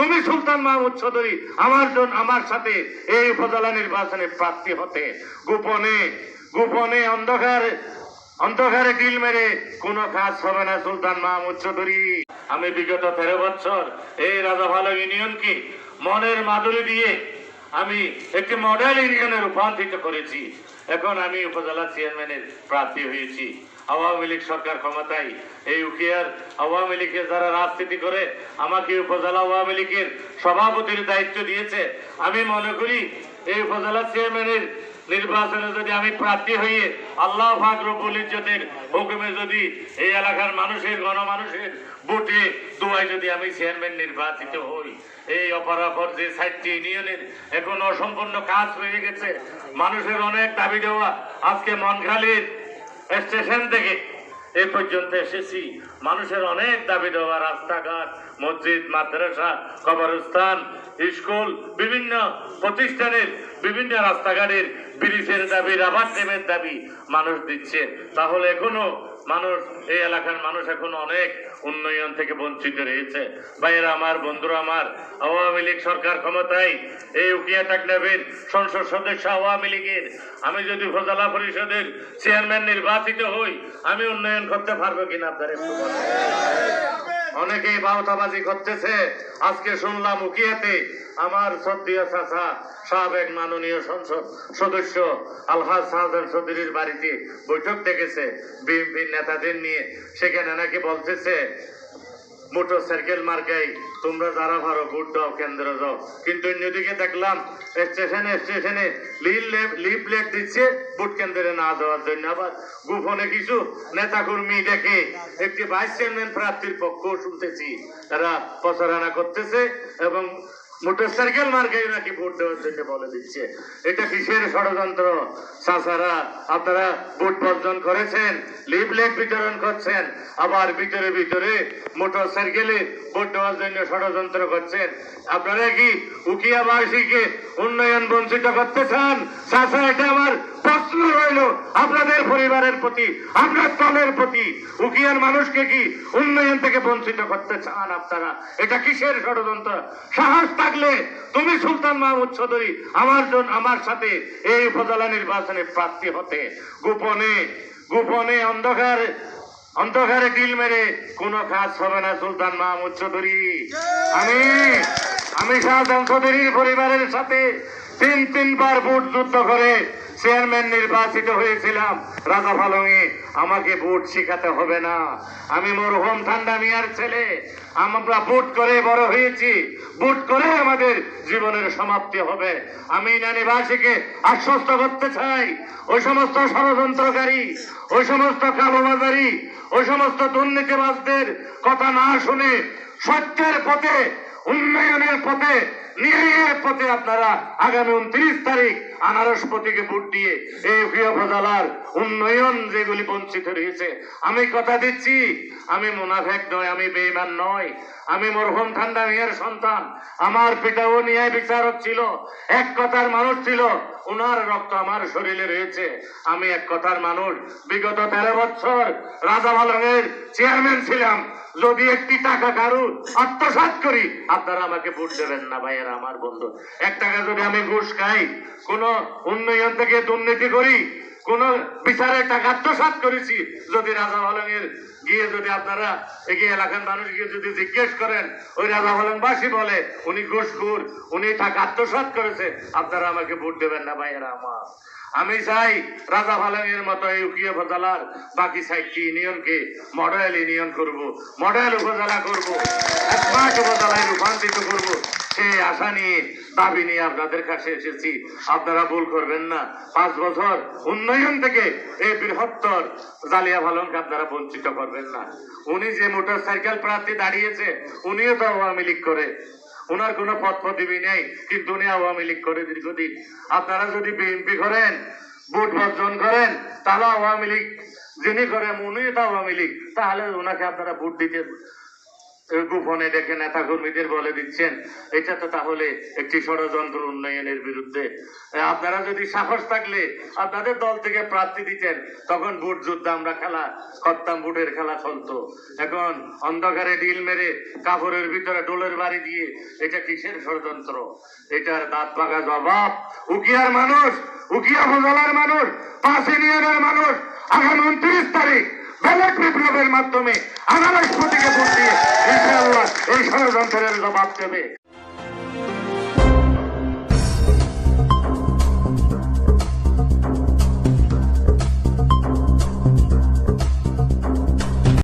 তুমি সুলতান মাহমুদ চৌধুরী আমার জন্য আমার সাথে এই উপজেলা নির্বাচনে প্রার্থী হতে। গোপনে গোপনে অন্ধকার, অন্ধকারে ডিল মেরে কোনো কাজ হবে না সুলতান মাহমুদ চৌধুরী। আমি বিগত তেরো বছর এই রাজা ভালো ইউনিয়নকে মনের মাধুরী দিয়ে আমি একটি মডেল ইউনিয়নে রূপান্তরিত করেছি। এখন আমি উপজেলা চেয়ারম্যানের প্রার্থী হয়েছি। আওয়ামী লীগ সরকার ক্ষমতায়। এই উকিয়ার আওয়ামী লীগের যারা রাজনীতি করে, আমাকে উপজেলা আওয়ামী লীগের সভাপতির দায়িত্ব দিয়েছে। আমি মনে করি এই উপজেলা চেয়ারম্যানের নির্বাচনে যদি আমি প্রার্থী হয়ে আল্লাহ পাক রব্বুল ইজ্জতের হুকুমে যদি এই এলাকার মানুষের, গণমানুষের ভোটে দোয়ায় যদি আমি চেয়ারম্যান নির্বাচিত হই, এই অপরাপর যে সাতটি ইউনিয়নের এখন অসম্পূর্ণ কাজ হয়ে গেছে। মানুষের অনেক দাবি দেওয়া আজকে মনখালির স্টেশন থেকে। এ পর্যন্ত এসেছি। মানুষের অনেক দাবি দেওয়া, রাস্তাঘাট, মসজিদ, মাদ্রাসা, কবরস্থান, স্কুল, বিভিন্ন প্রতিষ্ঠানের বিভিন্ন রাস্তাঘাটের ব্রিজের দাবি, রাবার ড্যামের দাবি মানুষ দিচ্ছে। তাহলে এখনও মানুষ, এই এলাকার মানুষ এখন অনেক উন্নয়ন থেকে বঞ্চিত রয়েছে ভাইয়েরা আমার, বন্ধুরা আমার, আওয়ামী লীগ সরকার ক্ষমতায় এই উকিয়া টাকনাবের সংসদ সদস্য আওয়ামী লীগের, আমি যদি উপজেলা পরিষদের চেয়ারম্যান নির্বাচিত হই, আমি উন্নয়ন করতে পারব কিনা আপনার একটু। অনেকেই বাউতাবাজি করতেছে। আজকে শুনলাম উকিয়াতে আমার সদ্দিয়া চাচা, সাবেক মাননীয় সংসদ সদস্য আলহাজ শাহজান চৌধুরীর বাড়িতে বৈঠক ডেকেছে। বিএনপির নেতাদের নিয়ে। সেখানে নাকি বলতেছে মোটর সাইকেল মার্কাই তোমরা যারা ভারো ভোট দাও কেন্দ্র যাও কিন্তু অন্যদিকে দেখলাম স্টেশনে স্টেশনে লিফলেট দিচ্ছে ভোট কেন্দ্রে না দেওয়ার জন্য। আবার গোপনে কিছু নেতাকর্মী দেখে একটি ভাইস চেয়ারম্যান প্রার্থীর পক্ষ শুনতেছি। তারা প্রচারণা করতেছে এবং মোটর সাইকেল মার্কাই নাকি ভোট দেওয়ার জন্য বলে দিচ্ছে। এটা কিসের ষড়যন্ত্র? চাষারা আপনারা ভোট বর্জন করেছেন লিফলেট বিতরণ করছেন, আবার ভিতরে ভিতরে মোটর সাইকেলে ভোট দেওয়ার জন্য ষড়যন্ত্র করছেন। আপনারা কি উকিয়াবাসীকে উন্নয়ন বঞ্চিত করতে চান? চাষা এটা আমার প্রশ্ন রইল। আপনাদের পরিবারের প্রতি, আপনার দলের প্রতি উকিয়ার মানুষকে কি উন্নয়ন থেকে বঞ্চিত করতে চান আপনারা? এটা কিসের ষড়যন্ত্র? সাহস থাকলে তুমি সুলতান মাহমুদ চৌধুরী আমার জন আমার সাথে এই উপজেলা নির্বাচনে প্রার্থী হতে। গোপনে গোপনে অন্ধকার, অন্ধকারে ডিল মেরে কোনো কাজ হবে না সুলতান মাহমুদ চৌধুরী। আমি আমি শাহজাহান চৌধুরীর পরিবারের সাথে তিন তিনবার ভোট যুদ্ধ করে চেয়ারম্যান নির্বাচিত হয়েছিলাম। রাজা ফালঙে, আমাকে ভোট শিখাতে হবে না। আমি মরহুম ঠান্ডা মিয়ার ছেলে। আমরা ভোট করে বড় হয়েছি। ভোট করে আমাদের জীবনের সমাপ্তি হবে। আমি নানিবাসীকে আশ্বস্ত করতে চাই। ওই সমস্ত ষড়যন্ত্রকারী, ওই সমস্ত কালোবাজারি, ওই সমস্ত দুর্নীতিবাজদের কথা না শুনে সত্যের পথে উন্নয়নের পথে ন্যায়ের পথে আপনারা আগামী উনত্রিশ তারিখ আনারস প্রতীকে ভোট দিয়ে এই উপজেলার উন্নয়ন যেগুলি বঞ্চিত রয়েছে, আমি কথা দিচ্ছি, আমি মুনাফেক নয়, আমি বেইমান নয়, আমি মরহুম ঠান্ডা মিয়ার সন্তান, আমার পিতাও ন্যায় বিচারক ছিল, এক কথার মানুষ ছিল, উনার রক্ত আমার শরীরে রয়েছে, আমি এক কথার মানুষ, বিগত তেরো বছর রাজা বালনের চেয়ারম্যান ছিলাম, যদি একটি টাকা কারু আত্মসাৎ করি, আপনারা আমাকে ভোট দেবেন না ভাইয়েরা, আমার বন্ধু, এক টাকা যদি আমি ঘুষ খাই, কোন উন্নয়ন থেকে দুর্নীতি করি, কোন বিচারে টাকা আত্মসাৎ করেছি। যদি রাজা ভালনের গিয়ে যদি আপনারা এগিয়ে এলাকার মানুষ গিয়ে যদি জিজ্ঞেস করেন, ওই রাজা ভালনবাসী বলে, উনি ঘুষখোর, উনি টাকা আত্মসাৎ করেছে, আপনারা আমাকে ভোট দেবেন না ভাইয়েরা আমার। আমি চাই রাজা ভালাঙ্গের মতো এই উকিয়া উপজেলার বাকি সাইটটি ইউনিয়নকে মডেল ইউনিয়ন করব, মডেল উপজেলা করব স্মার্ট উপজেলায় রূপান্তরিত করব। সেই আশা নিয়ে দাবি নিয়ে আপনাদের কাছে এসেছি। আপনারা ভুল করবেন না। পাঁচ বছর উন্নয়ন থেকে এই বৃহত্তর জালিয়া ভালনকে আপনারা বঞ্চিত করবেন না। উনি যে মোটর সাইকেল প্রার্থী দাঁড়িয়েছে, উনিও তো আওয়ামী লীগ করে। ওনার কোনো পদ পদবি নেই, কিন্তু উনি আওয়ামী লীগ করে দীর্ঘদিন। আপনারা যদি বিএনপি করেন, ভোট বর্জন করেন, তাহলে আওয়ামী লীগ, যিনি করেন উনি তো আওয়ামী লীগ। তাহলে ওনাকে আপনারা ভোট দিতে গোপনে ডেকে নেতা কর্মীদের বলে দিচ্ছেন, এটা তো তাহলে একটি ষড়যন্ত্র উন্নয়নের বিরুদ্ধে। আপনারা যদি সাহস থাকলে আপনাদের দল থেকে প্রার্থী দিতেন, তখন ভোট যুদ্ধ আমরা খেলা করতাম ভোটের খেলা চলতো। এখন অন্ধকারে ডিল মেরে কাপড়ের ভিতরে ডোলের বাড়ি দিয়ে এটা কিসের ষড়যন্ত্র? এটার দাঁত পাকা জবাব উকিয়ার মানুষ উকিয়া উপজেলার মানুষ, পাঁচ ইউনিয়নের মানুষ, আগামী উনত্রিশ তারিখ। ব্যালট বিপ্লবের মাধ্যমে আনারস প্রতীকে ভোট ইনশাআল্লাহ এই ষড়যন্ত্রের জবাব দেবে।